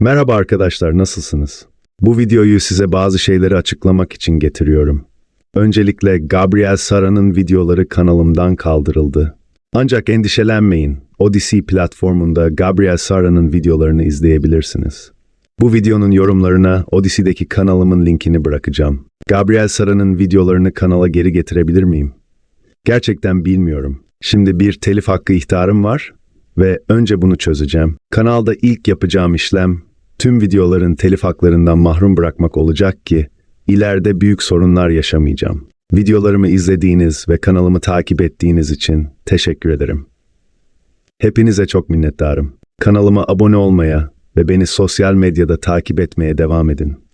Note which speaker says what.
Speaker 1: Merhaba arkadaşlar, nasılsınız? Bu videoyu size bazı şeyleri açıklamak için getiriyorum. Öncelikle Gabriel Sara'nın videoları kanalımdan kaldırıldı. Ancak endişelenmeyin, Odyssey platformunda Gabriel Sara'nın videolarını izleyebilirsiniz. Bu videonun yorumlarına Odyssey'deki kanalımın linkini bırakacağım. Gabriel Sara'nın videolarını kanala geri getirebilir miyim? Gerçekten bilmiyorum. Şimdi bir telif hakkı ihtarım var ve önce bunu çözeceğim. Kanalda ilk yapacağım işlem tüm videoların telif haklarından mahrum bırakmak olacak ki ileride büyük sorunlar yaşamayacağım. Videolarımı izlediğiniz ve kanalımı takip ettiğiniz için teşekkür ederim. Hepinize çok minnettarım. Kanalıma abone olmaya ve beni sosyal medyada takip etmeye devam edin.